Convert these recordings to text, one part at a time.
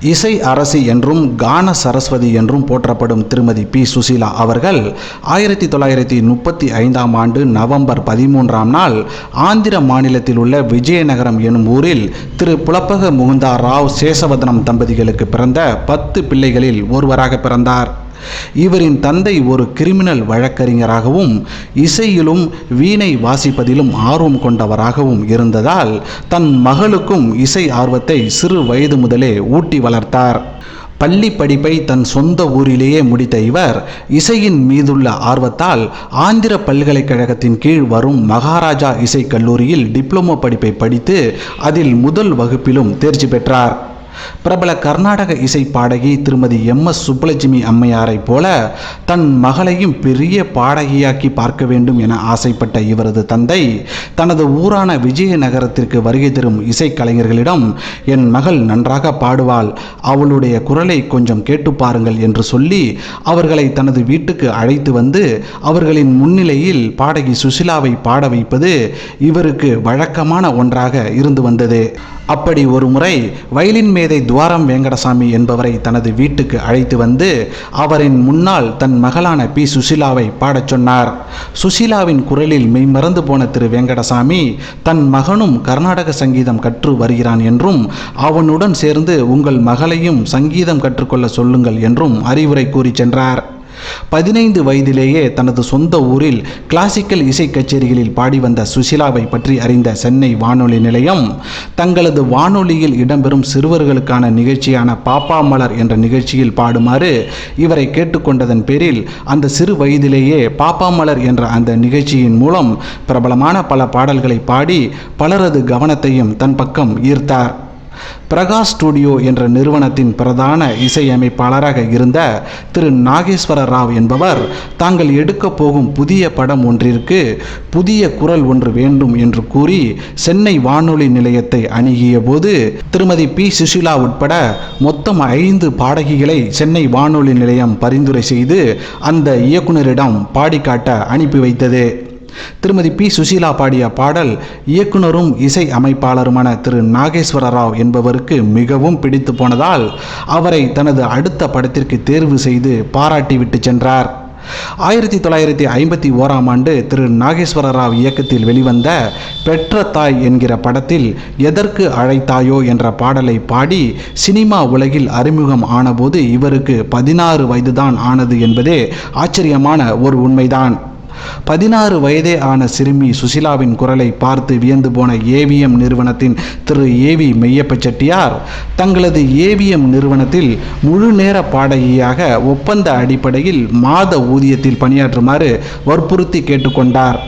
இசை அரசி என்றும் கான சரஸ்வதி என்றும் போற்றப்படும் திருமதி பி. சுசீலா அவர்கள் ஆயிரத்தி தொள்ளாயிரத்தி முப்பத்தி ஐந்தாம் ஆண்டு நவம்பர் பதிமூன்றாம் நாள் ஆந்திர மாநிலத்தில் உள்ள விஜயநகரம் எனும் ஊரில் திரு. புலப்பக முகுந்தா ராவ் சேஷவதனம் தம்பதிகளுக்கு பிறந்த பத்து பிள்ளைகளில் ஒருவராக பிறந்தார். இவரின் தந்தை ஒரு கிரிமினல் வழக்கறிஞராகவும் இசையிலும் வீணை வாசிப்பதிலும் ஆர்வம் கொண்டவராகவும் இருந்ததால் தன் மகளுக்கும் இசை ஆர்வத்தை சிறு வயது முதலே ஊட்டி வளர்த்தார். பள்ளி படிப்பை தன் சொந்த ஊரிலேயே முடித்த இவர் இசையின் மீதுள்ள ஆர்வத்தால் ஆந்திர பல்கலைக்கழகத்தின் கீழ் வரும் மகாராஜா இசைக் கல்லூரியில் டிப்ளமோ படிப்பை படித்து அதில் முதல் வகுப்பிலும் தேர்ச்சி பெற்றார். பிரபல கர்நாடக இசை பாடகி திருமதி எம். எஸ். சுப்புலட்சுமி அம்மையாரைப் போல தன் மகளையும் பெரிய பாடகியாக்கி பார்க்க வேண்டும் என ஆசைப்பட்ட இவரது தந்தை தனது ஊரான விஜயநகரத்திற்கு வருகை தரும் இசைக்கலைஞர்களிடம் என் மகள் நன்றாக பாடுவாள் அவளுடைய குரலை கொஞ்சம் கேட்டு பாருங்கள் என்று சொல்லி அவர்களை தனது வீட்டுக்கு அழைத்து வந்து அவர்களின் முன்னிலையில் பாடகி சுசிலாவை பாட வைப்பது இவருக்கு வழக்கமான ஒன்றாக இருந்து வந்தது. அப்படி ஒரு முறை வயலின் மேதை துவாரம் வெங்கடசாமி என்பவரை தனது வீட்டுக்கு அழைத்து வந்து அவரின் முன்னால் தன் மகளான பி. சுசிலாவை பாடச் சொன்னார். சுசிலாவின் குரலில் மெய்மறந்து போன திரு. வெங்கடசாமி தன் மகனும் கர்நாடக சங்கீதம் கற்று வருகிறான் என்றும் அவனுடன் சேர்ந்து உங்கள் மகளையும் சங்கீதம் கற்றுக்கொள்ள சொல்லுங்கள் என்றும் அறிவுரை கூறி சென்றார். பதினைந்து வயதிலேயே தனது சொந்த ஊரில் கிளாசிக்கல் இசை கச்சேரிகளில் பாடி வந்த சுசிலாவை பற்றி அறிந்த சென்னை வானொலி நிலையம் தங்களது வானொலியில் இடம்பெறும் சிறுவர்களுக்கான நிகழ்ச்சியான பாப்பா மலர் என்ற நிகழ்ச்சியில் பாடுமாறு இவரை கேட்டுக்கொண்டதன் பேரில் அந்த சிறு வயதிலேயே பாப்பா மலர் என்ற அந்த நிகழ்ச்சியின் மூலம் பிரபலமான பல பாடல்களை பாடி பலரது கவனத்தையும் தன் பக்கம் ஈர்த்தார். பிரகாஷ் ஸ்டுடியோ என்ற நிறுவனத்தின் பிரதான இசையமைப்பாளராக இருந்த திரு நாகேஸ்வர ராவ் என்பவர் தாங்கள் எடுக்கப் போகும் புதிய படம் ஒன்றிற்கு புதிய குரல் ஒன்று வேண்டும் என்று கூறி சென்னை வானொலி நிலையத்தை அணுகிய போது திருமதி பி. சுஷிலா உட்பட மொத்தம் ஐந்து பாடகிகளை சென்னை வானொலி நிலையம் பரிந்துரை செய்து அந்த இயக்குனரிடம் பாடிக்காட்ட அனுப்பி வைத்தது. திருமதி பி. சுசீலா பாடிய பாடல் இயக்குனரும் இசை அமைப்பாளருமான திரு. நாகேஸ்வர ராவ் என்பவருக்கு மிகவும் பிடித்து போனதால் அவரை தனது அடுத்த படத்திற்கு தேர்வு செய்து பாராட்டிவிட்டு சென்றார். ஆயிரத்தி தொள்ளாயிரத்தி ஐம்பத்தி ஓராம் ஆண்டு திரு. நாகேஸ்வர ராவ் இயக்கத்தில் வெளிவந்த பெற்ற தாய் என்கிற படத்தில் எதற்கு அழைத்தாயோ என்ற பாடலை பாடி சினிமா உலகில் அறிமுகம் ஆனபோது இவருக்கு பதினாறு வயதுதான் ஆனது என்பதே ஆச்சரியமான ஒரு உண்மைதான். பதினாறு வயதே ஆன சிறுமி சுசிலாவின் குரலை பார்த்து வியந்து போன ஏவிஎம் நிறுவனத்தின் திரு ஏவி மெய்யப்ப செட்டியார் தங்களது ஏவிஎம் நிறுவனத்தில் முழு நேர பாடகியாக ஒப்பந்த அடிப்படையில் மாத ஊதியத்தில் பணியாற்றுமாறு வற்புறுத்தி கேட்டுக்கொண்டார்.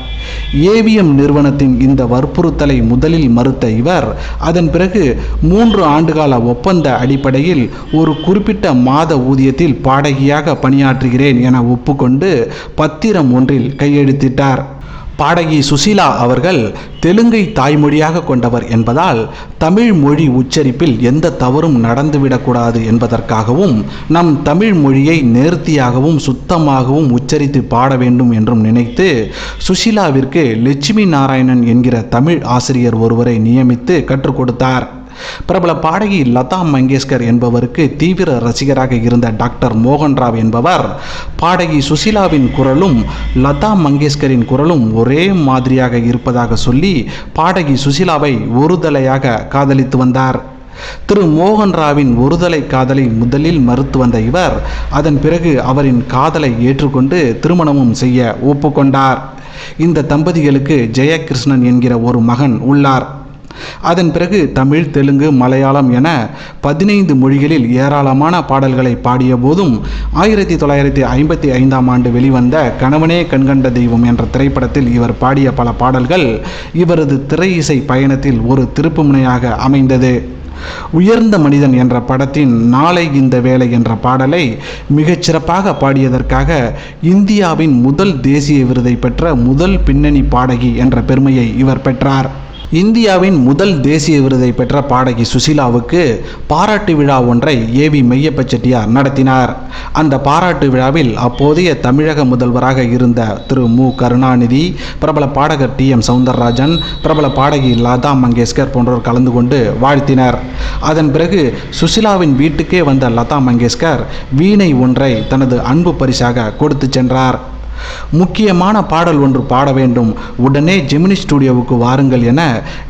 ஏவிஎம் நிறுவனத்தின் இந்த வற்புறுத்தலை முதலில் மறுத்த இவர் அதன் பிறகு மூன்று ஆண்டுகால ஒப்பந்த அடிப்படையில் ஒரு குறிப்பிட்ட மாத ஊதியத்தில் பாடகியாக பணியாற்றுகிறேன் என ஒப்புக்கொண்டு பத்திரம் ஒன்றில் கையெழுத்திட்டார். பாடகி சுசீலா அவர்கள் தெலுங்கை தாய்மொழியாக கொண்டவர் என்பதால் தமிழ் மொழி உச்சரிப்பில் எந்த தவறும் நடந்துவிடக்கூடாது என்பதற்காகவும் நம் தமிழ் மொழியை நேர்த்தியாகவும் சுத்தமாகவும் உச்சரித்து பாட வேண்டும் என்றும் நினைத்து சுஷீலாவிற்கு லட்சுமி நாராயணன் என்கிற தமிழ் ஆசிரியர் ஒருவரை நியமித்து கற்றுக் கொடுத்தார். பிரபல பாடகி லதா மங்கேஷ்கர் என்பவருக்கு தீவிர ரசிகராக இருந்த டாக்டர் மோகன்ராவ் என்பவர் பாடகி சுசிலாவின் குரலும் லதா மங்கேஷ்கரின் குரலும் ஒரே மாதிரியாக இருப்பதாக சொல்லி பாடகி சுசிலாவை ஒருதலையாக காதலித்து வந்தார். திரு மோகன் ராவின் ஒருதலை காதலை முதலில் மறுத்து வந்த இவர் அதன் பிறகு அவரின் காதலை ஏற்றுக்கொண்டு திருமணமும் செய்ய ஒப்புக்கொண்டார். இந்த தம்பதிகளுக்கு ஜெயகிருஷ்ணன் என்கிற ஒரு மகன் உள்ளார். அதன் பிறகு தமிழ் தெலுங்கு மலையாளம் என பதினைந்து மொழிகளில் ஏராளமான பாடல்களை பாடிய போதும் ஆயிரத்தி தொள்ளாயிரத்தி ஐம்பத்தி ஐந்தாம் ஆண்டு வெளிவந்த கணவனே கண்கண்ட தெய்வம் என்ற திரைப்படத்தில் இவர் பாடிய பல பாடல்கள் இவரது திரை இசை பயணத்தில் ஒரு திருப்புமுனையாக அமைந்தது. உயர்ந்த மனிதன் என்ற படத்தின் நாளை இந்த வேலை என்ற பாடலை மிகச்சிறப்பாக பாடியதற்காக இந்தியாவின் முதல் தேசிய விருதை பெற்ற முதல் பின்னணி பாடகி என்ற பெருமையை இவர் பெற்றார். இந்தியாவின் முதல் தேசிய விருதை பெற்ற பாடகி சுசிலாவுக்கு பாராட்டு விழா ஒன்றை ஏவி மெய்யப்ப செட்டியார் நடத்தினார். அந்த பாராட்டு விழாவில் அப்போதைய தமிழக முதல்வராக இருந்த திரு மு. கருணாநிதி பிரபல பாடகர் டி. எம். சவுந்தரராஜன் பிரபல பாடகி லதா மங்கேஷ்கர் போன்றோர் கலந்து கொண்டு வாழ்த்தினர். அதன் பிறகு சுசிலாவின் வீட்டுக்கே வந்த லதா மங்கேஷ்கர் வீணை ஒன்றை தனது அன்பு பரிசாக கொடுத்து சென்றார். முக்கியமான பாடல் ஒன்று பாட வேண்டும். உடனே ஜெமினி ஸ்டுடியோவுக்கு வாருங்கள் என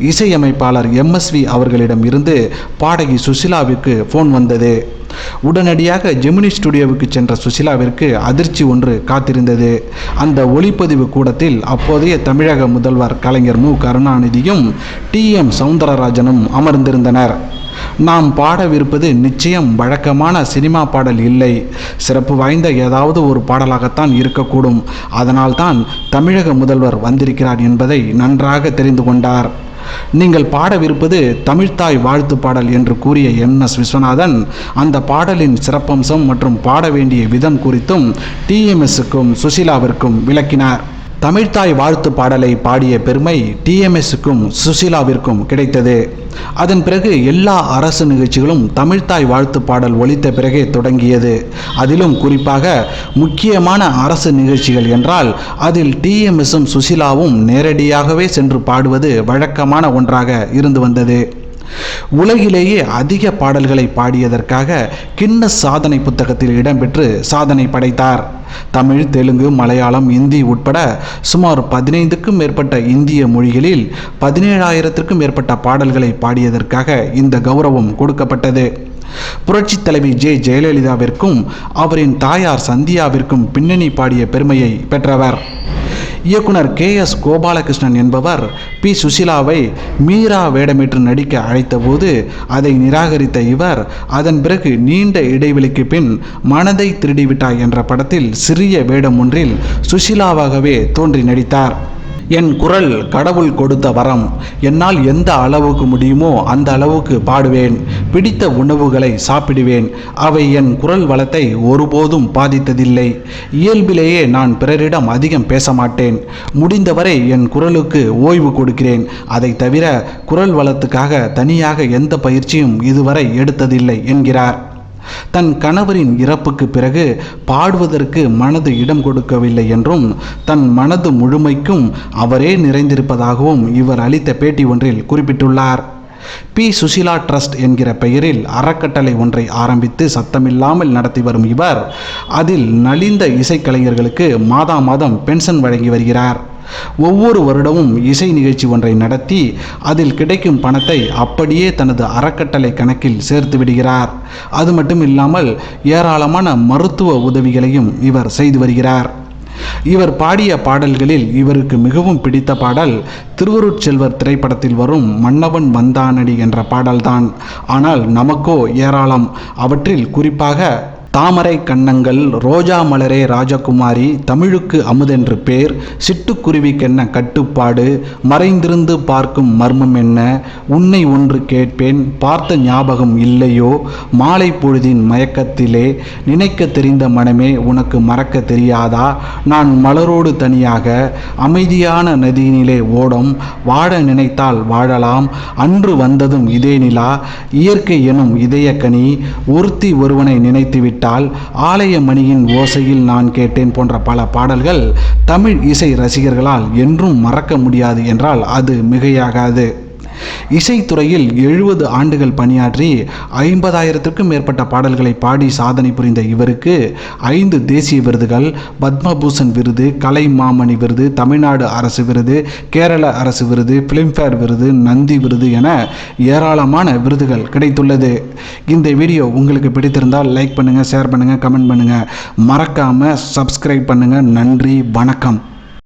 இசையமைப்பாளர் எம்எஸ்வி அவர்களிடம் இருந்து பாடகி சுசிலாவுக்கு ஃபோன் வந்தது. உடனடியாக ஜெமினி ஸ்டுடியோவுக்கு சென்ற சுசிலாவிற்கு அதிர்ச்சி ஒன்று காத்திருந்தது. அந்த ஒளிப்பதிவு கூடத்தில் அப்போதைய தமிழக முதல்வர் கலைஞர் மு. கருணாநிதியும் டி. எம். சவுந்தரராஜனும் அமர்ந்திருந்தனர். நாம் பாடவிருப்பது நிச்சயம் வழக்கமான சினிமா பாடல் இல்லை. சிறப்பு வாய்ந்த ஏதாவது ஒரு பாடலாகத்தான் இருக்கக்கூடும். அதனால்தான் தமிழக முதல்வர் வந்திருக்கிறார் என்பதை நன்றாக தெரிந்து கொண்டார். நீங்கள் பாடவிருப்பது தமிழ்த்தாய் வாழ்த்து பாடல் என்று கூறிய எம். எஸ். விஸ்வநாதன் அந்த பாடலின் சிறப்பம்சம் மற்றும் பாட வேண்டிய விதம் குறித்தும் டிஎம்எஸ்ஸுக்கும் சுசிலாவிற்கும் விளக்கினார். தமிழ்தாய் வாழ்த்து பாடலை பாடிய பெருமை டிஎம்எஸுக்கும் சுசிலாவிற்கும் கிடைத்தது. அதன் பிறகு எல்லா அரசு நிகழ்ச்சிகளும் தமிழ்தாய் வாழ்த்து பாடல் ஒழித்த பிறகே தொடங்கியது. அதிலும் குறிப்பாக முக்கியமான அரசு நிகழ்ச்சிகள் என்றால் அதில் டிஎம்எஸும் சுசிலாவும் நேரடியாகவே சென்று பாடுவது வழக்கமான ஒன்றாக இருந்து வந்தது. உலகிலேயே அதிக பாடல்களை பாடியதற்காக கின்னஸ் சாதனை புத்தகத்தில் இடம்பெற்று சாதனை படைத்தார். தமிழ் தெலுங்கு மலையாளம் இந்தி உட்பட சுமார் பதினைந்துக்கும் மேற்பட்ட இந்திய மொழிகளில் பதினேழாயிரத்திற்கும் மேற்பட்ட பாடல்களை பாடியதற்காக இந்த கௌரவம் கொடுக்கப்பட்டது. புரட்சித் தலைவி ஜே. ஜெயலலிதாவிற்கும் அவரின் தாயார் சந்தியாவிற்கும் பின்னணி பாடிய பெருமையை பெற்றவர். இயக்குனர் கே எஸ் கோபாலகிருஷ்ணன் என்பவர் பி. சுசிலாவை மீரா வேடமிட்டு நடிக்க அழைத்தபோது அதை நிராகரித்த இவர் அதன் பிறகு நீண்ட இடைவெளிக்கு பின் மனதை திருடிவிட்டாய் என்ற படத்தில் சிறிய வேடம் ஒன்றில் சுசிலாவாகவே தோன்றி நடித்தார். என் குரல் கடவுள் கொடுத்த வரம். என்னால் எந்த அளவுக்கு முடியுமோ அந்த அளவுக்கு பாடுவேன். பிடித்த உணவுகளை சாப்பிடுவேன். அவை என் குரல் வளத்தை ஒருபோதும் பாதித்ததில்லை. இயல்பிலேயே நான் பிறரிடம் அதிகம் பேச மாட்டேன் முடிந்தவரை என் குரலுக்கு ஓய்வு கொடுக்கிறேன். அதை தவிர குரல் வளத்துக்காக தனியாக எந்த பயிற்சியும் இதுவரை எடுத்ததில்லை என்கிறார். தன் கணவரின் இறப்புக்கு பிறகு பாடுவதற்கு மனது இடம் கொடுக்கவில்லை என்றும் தன் மனது முழுமைக்கும் அவரே நிறைந்திருப்பதாகவும் இவர் அளித்த பேட்டி ஒன்றில் குறிப்பிட்டுள்ளார். பி. சுசிலா ட்ரஸ்ட் என்கிற பெயரில் அறக்கட்டளை ஒன்றை ஆரம்பித்து சத்தமில்லாமல் நடத்தி வரும் இவர் அதில் நலிந்த இசைக்கலைஞர்களுக்கு மாதா மாதம் பென்ஷன் வழங்கி வருகிறார். ஒவ்வொரு வருடமும் இசை நிகழ்ச்சி ஒன்றை நடத்தி அதில் கிடைக்கும் பணத்தை அப்படியே தனது அறக்கட்டளை கணக்கில் சேர்த்து விடுகிறார். அது மட்டும் இல்லாமல் ஏராளமான மருத்துவ உதவிகளையும் இவர் செய்து வருகிறார். இவர் பாடிய பாடல்களில் இவருக்கு மிகவும் பிடித்த பாடல் திருவருட்செல்வர் திரைப்படத்தில் வரும் மன்னவன் வந்தானடி என்ற பாடல்தான். ஆனால் நமக்கோ ஏராளம். அவற்றில் குறிப்பாக தாமரை கண்ணங்கள் ரோஜா மலரே ராஜகுமாரி தமிழுக்கு அமுதென்று பேர் சிட்டுக்குருவிக்கென்ன கட்டுப்பாடு மறைந்திருந்து பார்க்கும் மர்மம் என்ன உன்னை ஒன்று கேட்பேன் பார்த்த ஞாபகம் இல்லையோ மாலை பொழுதின் மயக்கத்திலே நினைக்க தெரிந்த மனமே உனக்கு மறக்க தெரியாதா? நான் மலரோடு தனியாக அமைதியான நதியினிலே ஓடும் வாழ நினைத்தால் வாழலாம் அன்று வந்ததும் இதே நிலா இயற்கை எனும் இதயக்கனி ஒருத்தி ஒருவனை நினைத்துவிட்டு கேட்டால் ஆலய மணியின் ஓசையில் நான் கேட்டேன் போன்ற பல பாடல்கள் தமிழ் இசை ரசிகர்களால் என்றும் மறக்க முடியாது என்றால் அது மிகையாகாது. இசைத்துறையில் எழுபது ஆண்டுகள் பணியாற்றி ஐம்பதாயிரத்திற்கும் மேற்பட்ட பாடல்களை பாடி சாதனை புரிந்த இவருக்கு ஐந்து தேசிய விருதுகள் பத்மபூஷன் விருது கலை மாமணி விருது தமிழ்நாடு அரசு விருது கேரள அரசு விருது பிலிம்ஃபேர் விருது நந்தி விருது என ஏராளமான விருதுகள் கிடைத்துள்ளது. இந்த வீடியோ உங்களுக்கு பிடித்திருந்தால் லைக் பண்ணுங்கள் ஷேர் பண்ணுங்கள் கமெண்ட் பண்ணுங்கள் மறக்காமல் சப்ஸ்கிரைப் பண்ணுங்கள் நன்றி வணக்கம்.